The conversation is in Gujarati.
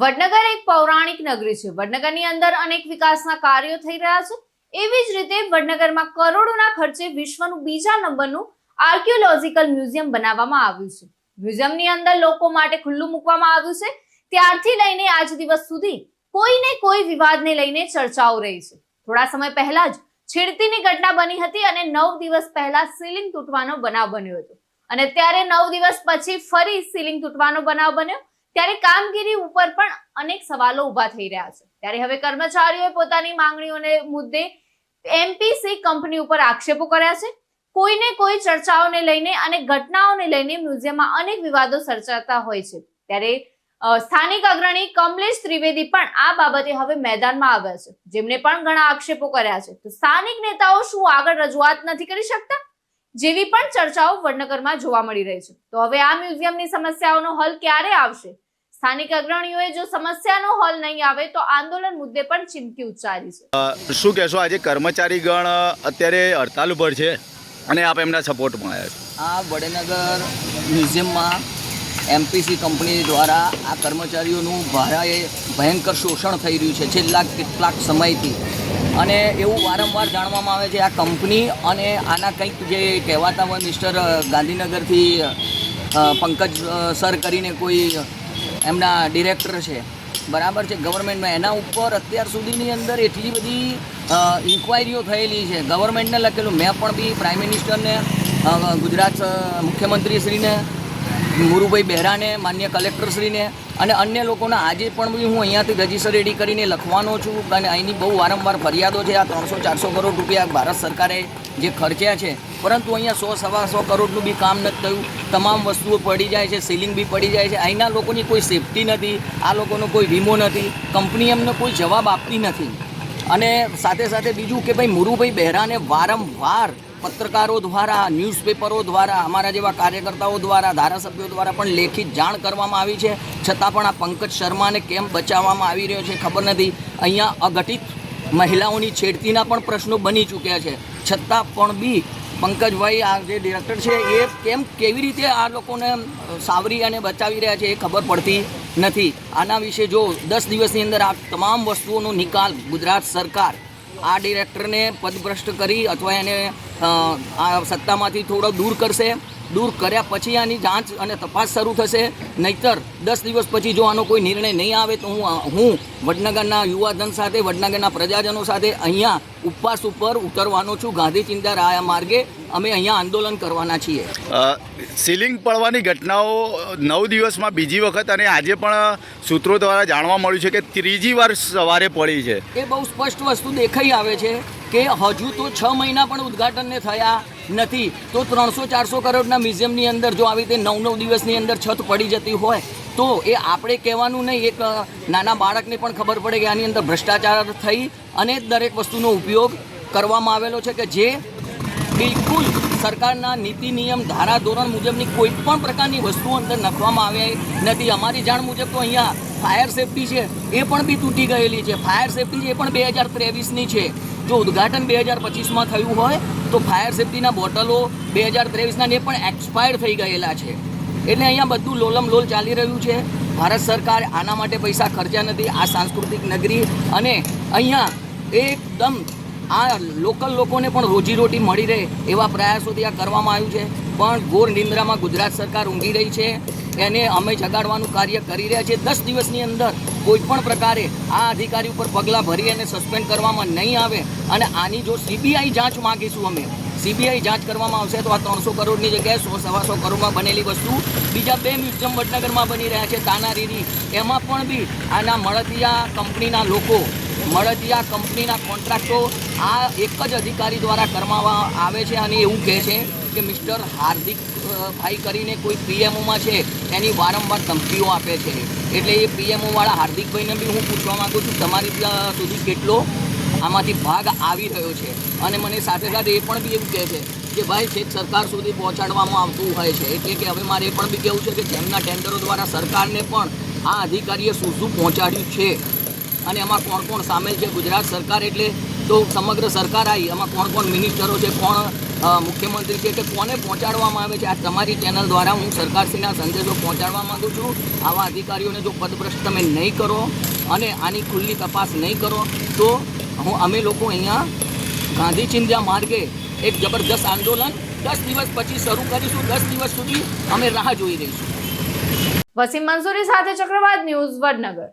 વડનગર એક પૌરાણિક નગરી છે. વડનગરની અંદર અનેક વિકાસના કાર્યો થઈ રહ્યા છે. એવી જ રીતે વડનગરમાં કરોડોના ખર્ચે વિશ્વનું બીજા નંબરનું આર્કિયોલોજીકલ મ્યુઝિયમ બનાવવામાં આવ્યું છે. મ્યુઝિયમની અંદર લોકો માટે ખુલ્લું મૂકવામાં આવ્યું છે. ત્યારથી લઈને આજ દિવસ સુધી કોઈને કોઈ વિવાદને લઈને ચર્ચાઓ રહી છે. થોડા સમય પહેલા જ છેડતીની ઘટના બની હતી અને નવ દિવસ પહેલા સીલિંગ તૂટવાનો બનાવ બન્યો હતો. અને ત્યારે નવ દિવસ પછી ફરી સીલિંગ તૂટવાનો બનાવ બન્યો. ત્યારે કામગીરી ઉપર પણ અનેક સવાલો ઊભા થઈ રહ્યા છે. ત્યારે હવે કર્મચારીઓએ પોતાની માંગણીઓને મુદ્દે એમપીસી કંપની ઉપર આક્ષેપો કર્યા છે. કોઈને કોઈ ચર્ચાઓને લઈને અને ઘટનાઓને લઈને મ્યુઝિયમમાં અનેક વિવાદો સર્જાતા હોય છે. ત્યારે સ્થાનિક અગ્રણી કમલેશ ત્રિવેદી પણ આ બાબતે હવે મેદાનમાં આવ્યા છે. જેમને પણ ઘણા આક્ષેપો કર્યા છે. તો સ્થાનિક નેતાઓ શું આગળ રજૂઆત નથી કરી શકતા? જેવી પણ ચર્ચાઓ વડનગરમાં જોવા મળી રહી છે. તો હવે આ મ્યુઝિયમની સમસ્યાઓનો હલ ક્યારે આવશે? સ્થાનિક અગ્રણીઓએ જો સમસ્યાનો હલ નહીં આવે તો આંદોલન મુદ્દે પણ ચીમકી ઉચ્ચારી છે. શું કહેશો? આજે કર્મચારીગણ અત્યારે હડતાલ ઉપર છે અને આપ એમના સપોર્ટમાં આવ્યા છો. આ વડનગર મ્યુઝિયમમાં એમપીસી કંપની દ્વારા આ કર્મચારીઓનું ભારે ભયંકર શોષણ થઈ રહ્યું છે છેલ્લા કેટલાક સમયથી. અને એવું વારંવાર જાણવામાં આવે છે આ કંપની અને આના કંઈક જે કહેવાતા હોય મિસ્ટર ગાંધીનગરથી પંકજ સર કરીને કોઈ એમના ડિરેક્ટર છે. બરાબર છે. ગવર્મેન્ટમાં એના ઉપર અત્યાર સુધીની અંદર એટલી બધી ઇન્કવાયરીઓ થયેલી છે. ગવર્મેન્ટને લખેલું. મેં પણ બી પ્રાઇમ મિનિસ્ટરને ગુજરાત મુખ્યમંત્રીશ્રીને મુરુભાઈ બહેરાને, માન્ય કલેક્ટરશ્રીને અને અન્ય લોકોને આજે પણ બી હું અહીંયાથી રજિસ્ટર રેડી કરીને લખવાનો છું. અને અહીંની બહુ વારંવાર ફરિયાદો છે. આ ત્રણસો ચારસો કરોડ રૂપિયા ભારત સરકારે જે ખર્ચ્યા છે. પરંતુ અહીંયા સો, સવા સો કરોડનું બી કામ નથી થયું. તમામ વસ્તુઓ પડી જાય છે સીલિંગ બી પડી જાય છે. અહીંના લોકોની કોઈ સેફટી નથી, આ લોકોનો કોઈ વીમો નથી. કંપની એમને કોઈ જવાબ આપતી નથી. અને સાથે સાથે બીજું કે ભાઈ, મુરુભાઈ બહેરાને વારંવાર પત્રકારો દ્વારા ન્યૂઝપેપરો દ્વારા, અમારા જેવા કાર્યકર્તાઓ દ્વારા, ધારાસભ્યો દ્વારા પણ લેખિત જાણ કરવામાં આવી છે. છતાં પણ આ પંકજ શર્માને કેમ બચાવવામાં આવી રહ્યો છે ખબર નથી. અહીંયા અઘટિત મહિલાઓની છેડતીના પણ પ્રશ્નો બની ચૂક્યા છે. છતાં પણ બી પંકજભાઈ આ જે ડિરેક્ટર છે એ કેમ કેવી રીતે આ લોકોને સાવરી અને બચાવી રહ્યા છે એ ખબર પડતી નથી. આના વિશે જો દસ દિવસની અંદર આ તમામ વસ્તુઓનો નિકાલ ગુજરાત સરકાર આ ડિરેક્ટરને પદભ્રષ્ટ કરી અથવા એને આ સત્તામાંથી થોડો દૂર કરશે દૂર કર્યા પછી આની જાંચ અને તપાસ શરૂ થશે. નહીતર દસ દિવસ પછી જો આનો કોઈ નિર્ણય નહીં આવે તો હું હું વડનગરના યુવાધન સાથે વડનગરના પ્રજાજનો સાથે અહીંયા ઉપવાસ ઉપર ઉતરવાનો છું. ગાંધી ચિંતા રાયા માર્ગે અમે અહીંયા આંદોલન કરવાના છીએ. સીલિંગ પડવાની ઘટનાઓ નવ દિવસમાં બીજી વખત અને આજે પણ સૂત્રો દ્વારા જાણવા મળ્યું છે કે ત્રીજી વાર સવારે પડી છે. એ બહુ સ્પષ્ટ વસ્તુ દેખાઈ આવે છે કે હજુ તો છ મહિના પણ ઉદઘાટનને થયા. નથી. તો ત્રણસો, ચારસો કરોડના મ્યુઝિયમની અંદર જો આવી રીતે નવ નવ દિવસની અંદર છત પડી જતી હોય, તો એ આપણે કહેવાનું નહીં, એક નાના બાળકને પણ ખબર પડે કે આની અંદર ભ્રષ્ટાચાર થઈ અને દરેક વસ્તુનો ઉપયોગ કરવામાં આવેલો છે કે જે બિલકુલ સરકારના નીતિ, નિયમ, ધારા, ધોરણ મુજબની કોઈ પણ પ્રકારની વસ્તુઓ અંદર નાખવામાં આવી નથી. અમારી જાણ મુજબ તો અહીંયા ફાયર સેફટી છે, એ પણ બી તૂટી ગયેલી છે. ફાયર સેફટી એ પણ બે હજાર ત્રેવીસની છે, જો ઉદ્ઘાટન બે હજાર પચીસમાં થયું હોય, તો ફાયર સેફટીના બોટલો બે હજાર ત્રેવીસના એ પણ એક્સપાયર્ડ થઈ ગયેલા છે. એટલે અહીંયા બધું લોલમ લોલ ચાલી રહ્યું છે. ભારત સરકાર આના માટે પૈસા ખર્ચ્યા નથી. આ સાંસ્કૃતિક નગરી અને અહીંયા એકદમ આ લોકલ લોકોને પણ રોજીરોટી મળી રહે એવા પ્રયાસોથી આ કરવામાં આવ્યું છે. પણ ઘોર નિંદ્રામાં ગુજરાત સરકાર ઊંઘી રહી છે. એને અમે જગાડવાનું કાર્ય કરી રહ્યા છીએ. દસ દિવસની અંદર કોઈપણ પ્રકારે આ અધિકારી ઉપર પગલાં ભરી અને સસ્પેન્ડ કરવામાં નહીં આવે અને આની જો સીબીઆઈ જાંચ માગીશું અમે. સીબીઆઈ જાંચ કરવામાં આવશે તો આ ત્રણસો કરોડની જગ્યાએ સો, સવાસો કરોડમાં બનેલી વસ્તુ બીજા બે મ્યુઝિયમ વડનગરમાં બની રહ્યા છે, તાનારીરી. એમાં પણ બી આના મળતિયા કંપનીના લોકો, મળતિયા કંપનીના કોન્ટ્રાક્ટો આ એક જ અધિકારી દ્વારા કરવામાં આવે છે અને એવું કહે છે કે મિસ્ટર હાર્દિક ભાઈ કરીને કોઈ પીએમઓમાં છે, એની વારંવાર ધમકીઓ આપે છે. એટલે એ પીએમઓવાળા હાર્દિકભાઈને બી હું પૂછવા માંગુ છું, તમારી સુધી કેટલો આમાંથી ભાગ આવી રહ્યો છે? અને મને સાથે સાથે એ પણ બી એવું કહે છે કે ભાઈ છેક સરકાર સુધી પહોંચાડવામાં આવતું હોય છે. એટલે કે હવે મારે એ પણ બી કહેવું છે કે જેમના ટેન્ડરો દ્વારા સરકારને પણ આ અધિકારીએ શું શું પહોંચાડ્યું છે? અને એમાં કોણ કોણ સામેલ છે? ગુજરાત સરકાર એટલે તો સમગ્ર સરકાર આવી એમાં કોણ કોણ મિનિસ્ટરો છે, કોણ મુખ્યમંત્રી છે, કે કોને પહોંચાડવામાં આવે છે, આ તમારી ચેનલ દ્વારા હું સરકારશ્રીના સંદેશો પહોંચાડવા માગું છું. આવા અધિકારીઓને જો પદભ્રષ્ટ તમે નહીં કરો અને આની ખુલ્લી તપાસ નહીં કરો, તો હું, અમે લોકો અહીંયા ગાંધી ચિંધ્યા માર્ગે એક જબરદસ્ત આંદોલન દસ દિવસ પછી શરૂ કરીશું. દસ દિવસ સુધી અમે રાહ જોઈ રહીશું. વસીમ મંસૂરી સાથે ચક્રવાત ન્યૂઝ વડનગર.